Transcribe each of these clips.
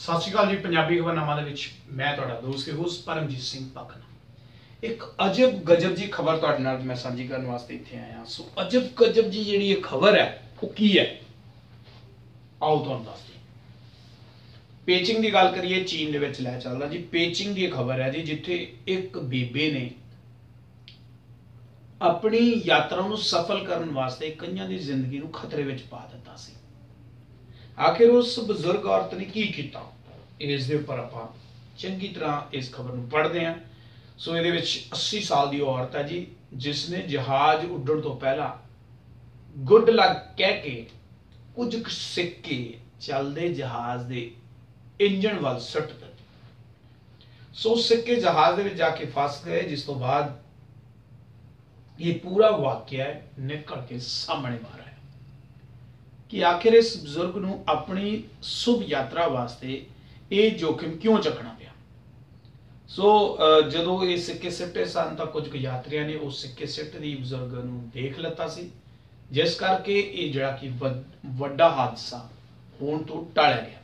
ਸਤਿ ਸ਼੍ਰੀ ਅਕਾਲ ਜੀ, ਪੰਜਾਬੀ ਖਬਰਨਾਮਾ ਦੇ ਵਿੱਚ ਮੈਂ ਤੁਹਾਡਾ ਦੋਸਤ ਤੇ ਹੋਸਟ ਪਰਮਜੀਤ ਸਿੰਘ ਪਕਨ ਇੱਕ ਅਜਬ ਗਜਬ ਜੀ ਖਬਰ ਤੁਹਾਡੇ ਨਾਲ ਮੈਂ ਸਾਂਝੀ ਕਰਨ ਵਾਸਤੇ ਇੱਥੇ ਆਇਆ ਸੋ ਅਜਬ ਗਜਬ ਜੀ ਜਿਹੜੀ ਇਹ ਖਬਰ ਹੈ, ਉਹ ਕੀ ਹੈ? ਆਓ ਤੁਹਾਨੂੰ ਦੱਸਦੇ ਪੇਚਿੰਗ ਦੀ ਗੱਲ ਕਰੀਏ, ਚੀਨ ਦੇ ਵਿੱਚ ਲੈ ਚੱਲਦਾ ਜੀ। ਪੇਚਿੰਗ ਦੀ ਖਬਰ ਹੈ ਜੀ, ਜਿੱਥੇ ਇੱਕ ਬੀਬੇ ਨੇ ਆਪਣੀ ਯਾਤਰਾ ਨੂੰ ਸਫਲ ਕਰਨ ਵਾਸਤੇ ਕਈਆਂ ਦੀ ਜ਼ਿੰਦਗੀ ਨੂੰ ਖਤਰੇ ਵਿੱਚ ਪਾ ਦਿੱਤਾ ਸੀ। ਆਖਿਰ ਉਸ ਬਜ਼ੁਰਗ ਔਰਤ ਨੇ ਕੀ ਕੀਤਾ? ਇਸ ਦੇ ਉੱਪਰ ਆਪਾਂ ਚੰਗੀ ਤਰ੍ਹਾਂ ਇਸ ਖਬਰ ਨੂੰ ਪੜ੍ਹਦੇ ਹਾਂ। ਸੋ ਇਹਦੇ ਵਿੱਚ 80 ਸਾਲ ਦੀ ਔਰਤ ਹੈ ਜੀ, ਜਿਸ ਨੇ ਜਹਾਜ਼ ਉੱਡਣ ਤੋਂ ਪਹਿਲਾਂ ਗੁੱਡ ਲੱਕ ਕਹਿ ਕੇ ਕੁਝ ਕੁ ਸਿੱਕੇ ਚੱਲਦੇ ਜਹਾਜ਼ ਦੇ ਇੰਜਣ ਵੱਲ ਸੁੱਟ ਦਿੱਤੇ। ਸੋ ਸਿੱਕੇ ਜਹਾਜ਼ ਦੇ ਵਿੱਚ ਜਾ ਕੇ ਫਸ ਗਏ, ਜਿਸ ਤੋਂ ਬਾਅਦ ਇਹ ਪੂਰਾ ਵਾਕਿਆ ਨਿਕਲ ਕੇ ਸਾਹਮਣੇ ਮਾਰਾ ਕਿ ਆਖਿਰ ਇਸ ਬਜ਼ੁਰਗ ਨੂੰ ਆਪਣੀ ਸੁਭ ਯਾਤਰਾ ਵਾਸਤੇ ਇਹ ਜੋਖਿਮ ਕਿਉਂ ਚੱਕਣਾ ਪਿਆ? ਸੋ ਜਦੋਂ ਇਹ ਸਿੱਕੇ ਸਿੱਟੇ ਸਨ ਤਾਂ ਕੁਝ ਕੁ ਯਾਤਰੀਆਂ ਨੇ ਉਹ ਸਿੱਕੇ ਸਿੱਟ ਦੀ ਬਜ਼ੁਰਗ ਨੂੰ ਦੇਖ ਲਿੱਤਾ ਸੀ, ਜਿਸ ਕਰਕੇ ਇਹ ਜਿਹੜਾ ਕਿ ਵੱਡਾ ਹਾਦਸਾ ਹੋਣ ਤੋਂ ਟਾਲਿਆ ਗਿਆ।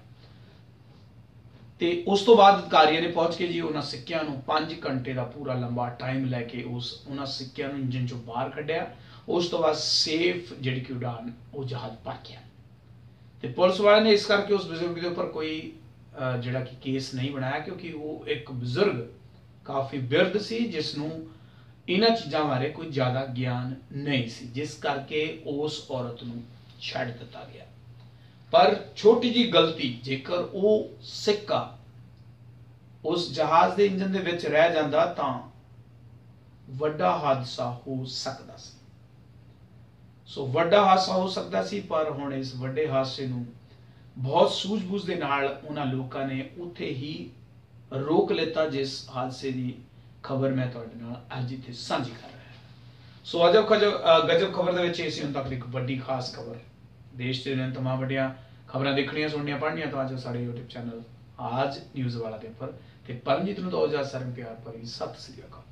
ਤੇ ਉਸ ਤੋਂ ਬਾਅਦ ਅਧਿਕਾਰੀਆਂ ਨੇ ਪਹੁੰਚ ਕੇ ਜੀ ਉਹਨਾਂ ਸਿੱਕਿਆਂ ਨੂੰ 5 ਘੰਟੇ ਦਾ ਪੂਰਾ ਲੰਬਾ ਟਾਈਮ ਲੈ ਕੇ ਉਸ, ਉਹਨਾਂ ਸਿੱਕਿਆਂ ਨੂੰ ਇੰਜਨ ਚੋਂ ਬਾਹਰ ਕੱਢਿਆ। ਉਸ ਤੋਂ ਬਾਅਦ ਸੇਫ ਜਿਹੜੀ ਕਿ ਉਡਾਨ, ਉਹ ਜਹਾਜ਼ ਭਰ ਗਿਆ ਤੇ ਪੁਲਿਸ ਵਾਲਿਆਂ ਨੇ ਇਸ ਕਰਕੇ ਉਸ ਬਜ਼ੁਰਗ ਦੇ ਉੱਪਰ ਕੋਈ ਜਿਹੜਾ ਕਿ ਕੇਸ ਨਹੀਂ ਬਣਾਇਆ, ਕਿਉਂਕਿ ਉਹ ਇੱਕ ਬਜ਼ੁਰਗ ਕਾਫੀ ਬਿਰਧ ਸੀ ਜਿਸ ਨੂੰ ਇਹਨਾਂ ਚੀਜ਼ਾਂ ਬਾਰੇ ਕੋਈ ਜ਼ਿਆਦਾ ਗਿਆਨ ਨਹੀਂ ਸੀ, ਜਿਸ ਕਰਕੇ ਉਸ ਔਰਤ ਨੂੰ ਛੱਡ ਦਿੱਤਾ ਗਿਆ। ਪਰ ਛੋਟੀ ਜੀ ਗਲਤੀ, ਜੇਕਰ ਉਹ ਸਿੱਕਾ ਉਸ ਜਹਾਜ਼ ਦੇ ਇੰਜਨ ਦੇ ਵਿੱਚ ਰਹਿ ਜਾਂਦਾ, ਤਾਂ ਵੱਡਾ ਹਾਦਸਾ ਹੋ ਸਕਦਾ ਸੀ। ਸੋ ਵੱਡਾ ਹਾਦਸਾ ਹੋ ਸਕਦਾ ਸੀ, ਪਰ ਹੁਣ ਇਸ ਵੱਡੇ ਹਾਦਸੇ ਨੂੰ ਬਹੁਤ ਸੂਝ-ਬੂਝ ਦੇ ਨਾਲ ਉਹਨਾਂ ਲੋਕਾਂ ਨੇ ਉੱਥੇ ਹੀ ਰੋਕ ਲਿੱਤਾ, ਜਿਸ ਹਾਦਸੇ ਦੀ ਖਬਰ ਮੈਂ ਤੁਹਾਡੇ ਨਾਲ ਅੱਜ ਇੱਥੇ ਸਾਂਝੀ ਕਰ ਰਿਹਾ ਸੋ ਅਜਬ ਗਜਬ ਖਬਰ ਦੇ ਵਿੱਚ ਇਹ ਸੀ, ਹੁਣ ਤੱਕ ਦੀ ਇੱਕ ਵੱਡੀ ਖਾਸ ਖਬਰ। ਦੇਸ਼ ਦੇ ਨੇ ਤਮਾਮ ਵੱਡੀਆਂ ਖਬਰਾਂ ਦੇਖਣੀਆਂ, ਸੁਣਨੀਆਂ, ਪੜ੍ਹਨੀਆਂ ਤਾਂ ਅੱਜ ਸਾਡੇ YouTube ਚੈਨਲ ਆਜ ਨਿਊਜ਼ ਵਾਲਾ ਦੇ ਉੱਪਰ ਤੇ ਪਰਮਜੀਤ ਨੂੰ ਦੋ ਹਜ਼ਾਰ ਸਰਨ ਪਿਆਰ ਭਰੀ ਸਤਿ ਸ੍ਰੀ ਅਕਾਲ।